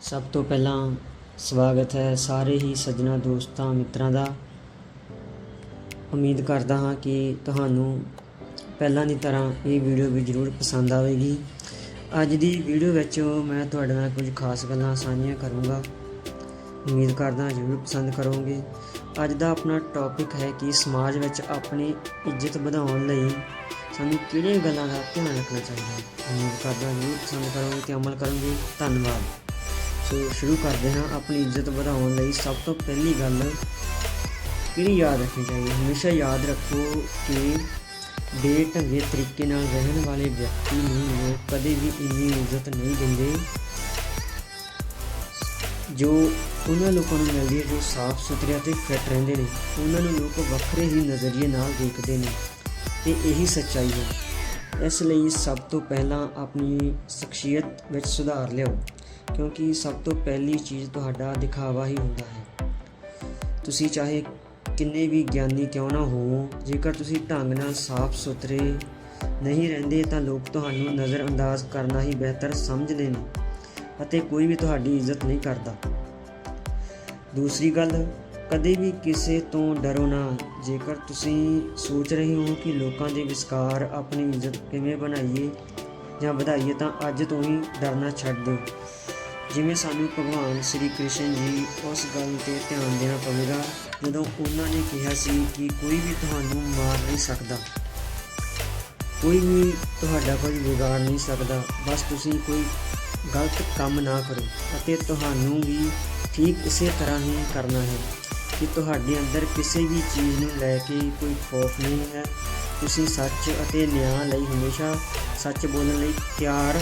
ਸਭ ਤੋਂ ਪਹਿਲਾਂ ਸਵਾਗਤ ਹੈ ਸਾਰੇ ਹੀ ਸੱਜਣਾ ਦੋਸਤਾਂ ਮਿੱਤਰਾਂ ਦਾ। ਉਮੀਦ ਕਰਦਾ ਹਾਂ ਕਿ ਤੁਹਾਨੂੰ ਪਹਿਲਾਂ ਦੀ ਤਰ੍ਹਾਂ ਇਹ ਵੀਡੀਓ ਵੀ ਜ਼ਰੂਰ ਪਸੰਦ ਆਵੇਗੀ। ਅੱਜ ਦੀ ਵੀਡੀਓ ਵਿੱਚ ਮੈਂ ਤੁਹਾਡੇ ਨਾਲ ਕੁਝ ਖਾਸ ਗੱਲਾਂ ਸਾਂਝੀਆਂ ਕਰੂੰਗਾ। ਉਮੀਦ ਕਰਦਾ ਜ਼ਰੂਰ ਪਸੰਦ ਕਰੋਗੇ। ਅੱਜ ਦਾ ਆਪਣਾ ਟੌਪਿਕ ਹੈ ਕਿ ਸਮਾਜ ਵਿੱਚ ਆਪਣੀ ਇੱਜ਼ਤ ਵਧਾਉਣ ਲਈ ਸਾਨੂੰ ਕਿਹੜੀਆਂ ਗੱਲਾਂ ਦਾ ਧਿਆਨ ਰੱਖਣਾ ਚਾਹੀਦਾ ਹੈ। ਉਮੀਦ ਕਰਦਾ ਜ਼ਰੂਰ ਪਸੰਦ ਕਰੋਗੇ ਤੇ ਅਮਲ ਕਰੋਗੇ। ਧੰਨਵਾਦ। ਸੋ ਸ਼ੁਰੂ ਕਰਦੇ ਹਾਂ ਆਪਣੀ ਇੱਜ਼ਤ ਵਧਾਉਣ ਲਈ। ਸਭ ਤੋਂ ਪਹਿਲੀ ਗੱਲ, ਕਿਹੜੀ ਯਾਦ ਰੱਖਣੀ ਚਾਹੀਦੀ? ਹਮੇਸ਼ਾ ਯਾਦ ਰੱਖੋ ਕਿ ਬੇਢੰਗੇ ਤਰੀਕੇ ਨਾਲ ਰਹਿਣ ਵਾਲੇ ਵਿਅਕਤੀ ਨੂੰ ਲੋਕ ਕਦੇ ਵੀ ਇੰਨੀ ਇੱਜ਼ਤ ਨਹੀਂ ਦਿੰਦੇ, ਜੋ ਉਹਨਾਂ ਲੋਕਾਂ ਨੂੰ ਮਿਲਦੀ ਹੈ, ਜੋ ਸਾਫ਼ ਸੁਥਰੇ ਅਤੇ ਫਿੱਟ ਰਹਿੰਦੇ ਨੇ। ਉਹਨਾਂ ਨੂੰ ਲੋਕ ਵੱਖਰੇ ਹੀ ਨਜ਼ਰੀਏ ਨਾਲ ਦੇਖਦੇ ਨੇ। ਤੇ ਇਹੀ ਸੱਚਾਈ ਹੈ। ਇਸ ਲਈ ਸਭ ਤੋਂ ਪਹਿਲਾਂ ਆਪਣੀ ਸ਼ਖਸੀਅਤ ਵਿੱਚ ਸੁਧਾਰ ਲਿਆਓ। ਕਿਉਂਕਿ ਸਭ ਤੋਂ ਪਹਿਲੀ ਚੀਜ਼ ਤੁਹਾਡਾ ਦਿਖਾਵਾ ਹੀ ਹੁੰਦਾ ਹੈ। ਤੁਸੀਂ ਚਾਹੇ ਕਿੰਨੇ ਵੀ ਗਿਆਨੀ ਕਿਉਂ ਨਾ ਹੋਵੋ, ਜੇਕਰ ਤੁਸੀਂ ਢੰਗ ਨਾਲ ਸਾਫ਼ ਸੁਥਰੇ ਨਹੀਂ ਰਹਿੰਦੇ, ਤਾਂ ਲੋਕ ਤੁਹਾਨੂੰ ਨਜ਼ਰਅੰਦਾਜ਼ ਕਰਨਾ ਹੀ ਬਿਹਤਰ ਸਮਝਦੇ ਨੇ ਅਤੇ ਕੋਈ ਵੀ ਤੁਹਾਡੀ ਇੱਜ਼ਤ ਨਹੀਂ ਕਰਦਾ। ਦੂਸਰੀ ਗੱਲ, ਕਦੇ ਵੀ ਕਿਸੇ ਤੋਂ ਡਰੋ ਨਾ। ਜੇਕਰ ਤੁਸੀਂ ਸੋਚ ਰਹੇ ਹੋ ਕਿ ਲੋਕਾਂ ਦੇ ਵਿਚਕਾਰ ਆਪਣੀ ਇੱਜ਼ਤ ਕਿਵੇਂ ਬਣਾਈਏ ਜਾਂ ਵਧਾਈਏ, ਤਾਂ ਅੱਜ ਤੋਂ ਹੀ ਡਰਨਾ ਛੱਡ ਦਿਓ। ਜਿਵੇਂ ਸਾਨੂੰ ਭਗਵਾਨ ਸ੍ਰੀ ਕ੍ਰਿਸ਼ਨ ਜੀ ਉਸ ਗੱਲ ਤੇ ਧਿਆਨ ਦੇਣਾ ਪਵੇਗਾ, ਜਦੋਂ ਉਹਨਾਂ ਨੇ ਕਿਹਾ ਸੀ ਕਿ ਕੋਈ ਵੀ ਤੁਹਾਨੂੰ ਮਾਰ ਨਹੀਂ ਸਕਦਾ। ਕੋਈ ਵੀ ਤੁਹਾਡਾ ਕੁਝ ਵਿਗਾੜ ਨਹੀਂ ਸਕਦਾ, ਬਸ ਤੁਸੀਂ ਕੋਈ ਗਲਤ ਕੰਮ ਨਾ ਕਰੋ ਅਤੇ ਤੁਹਾਨੂੰ ਵੀ ਠੀਕ ਇਸੇ ਤਰ੍ਹਾਂ ਹੀ ਕਰਨਾ ਹੈ ਕਿ ਤੁਹਾਡੇ ਅੰਦਰ ਕਿਸੇ ਵੀ ਚੀਜ਼ ਨੂੰ ਲੈ ਕੇ ਕੋਈ ਖੌਫ ਨਹੀਂ ਹੈ। ਤੁਸੀਂ ਸੱਚ ਅਤੇ ਨਿਆਂ ਲਈ ਹਮੇਸ਼ਾ ਸੱਚ ਬੋਲਣ ਲਈ ਤਿਆਰ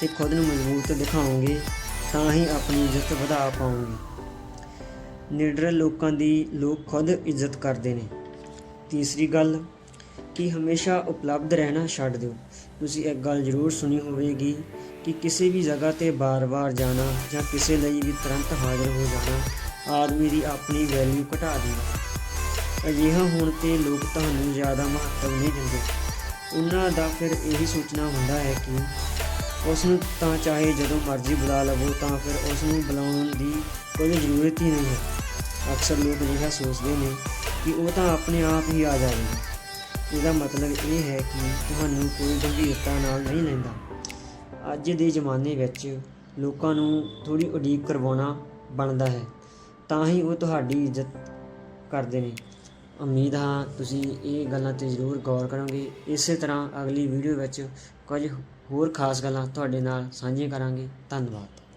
ਤੇ ਖੁਦ ਨੂੰ ਮਜ਼ਬੂਤ ਦਿਖਾਓਗੇ। ਤਾਂ ਹੀ ਆਪਣੀ ਇੱਜ਼ਤ ਵਧਾ ਪਾਉਂਗੇ। ਨਿਡਰ ਲੋਕਾਂ ਦੀ ਲੋਕ ਖੁਦ ਇੱਜ਼ਤ ਕਰਦੇ ਨੇ। ਤੀਸਰੀ ਗੱਲ ਕਿ ਹਮੇਸ਼ਾ ਉਪਲਬਧ ਰਹਿਣਾ ਛੱਡ ਦਿਓ। ਤੁਸੀਂ ਇੱਕ ਗੱਲ ਜ਼ਰੂਰ ਸੁਣੀ ਹੋਵੇਗੀ ਕਿ ਕਿਸੇ ਵੀ ਜਗ੍ਹਾ ਤੇ ਬਾਰ-ਬਾਰ ਜਾਣਾ ਜਾਂ ਕਿਸੇ ਲਈ ਵੀ ਤੁਰੰਤ ਹਾਜ਼ਰ ਹੋ ਜਾਣਾ ਆਦਮੀ ਦੀ ਆਪਣੀ ਵੈਲਿਊ ਘਟਾ ਦਿੰਦਾ ਅਜਿਹਾ ਹੋਣ ਤੇ ਲੋਕ ਤੁਹਾਨੂੰ ਜ਼ਿਆਦਾ ਮਹੱਤਵ ਨਹੀਂ ਦਿੰਦੇ। ਉਹਨਾਂ ਦਾ ਫਿਰ ਇਹੀ ਸੋਚਣਾ ਹੁੰਦਾ ਹੈ ਕਿ ਉਸ ਨੂੰ ਤਾਂ ਚਾਹੇ ਜਦੋਂ ਮਰਜ਼ੀ ਬੁਲਾ ਲਵੋ, ਤਾਂ ਫਿਰ ਉਸ ਨੂੰ ਬੁਲਾਉਣ ਦੀ ਕੋਈ ਜ਼ਰੂਰਤ ਹੀ ਨਹੀਂ ਹੈ। ਅਕਸਰ ਲੋਕ ਅਜਿਹਾ ਸੋਚਦੇ ਨੇ ਕਿ ਉਹ ਤਾਂ ਆਪਣੇ ਆਪ ਹੀ ਆ ਜਾਵੇਗਾ ਇਹਦਾ ਮਤਲਬ ਇਹ ਹੈ ਕਿ ਤੁਹਾਨੂੰ ਕੋਈ ਗੰਭੀਰਤਾ ਨਾਲ ਨਹੀਂ ਲੈਂਦਾ। ਅੱਜ ਦੇ ਜ਼ਮਾਨੇ ਵਿੱਚ ਲੋਕਾਂ ਨੂੰ ਥੋੜੀ ਉਡੀਕ ਕਰਵਾਉਣਾ ਬਣਦਾ ਹੈ, ਤਾਂ ਹੀ ਉਹ ਤੁਹਾਡੀ ਇੱਜ਼ਤ ਕਰਦੇ ਨੇ। ਉਮੀਦ ਹਾਂ ਤੁਸੀਂ ਇਹ ਗੱਲਾਂ ਤੇ ਜ਼ਰੂਰ ਗੌਰ ਕਰੋਗੇ। ਇਸੇ ਤਰ੍ਹਾਂ ਅਗਲੀ ਵੀਡੀਓ ਵਿੱਚ ਕੁਝ ਹੋਰ ਖਾਸ ਗੱਲਾਂ ਤੁਹਾਡੇ ਨਾਲ ਸਾਂਝੀਆਂ ਕਰਾਂਗੇ। ਧੰਨਵਾਦ।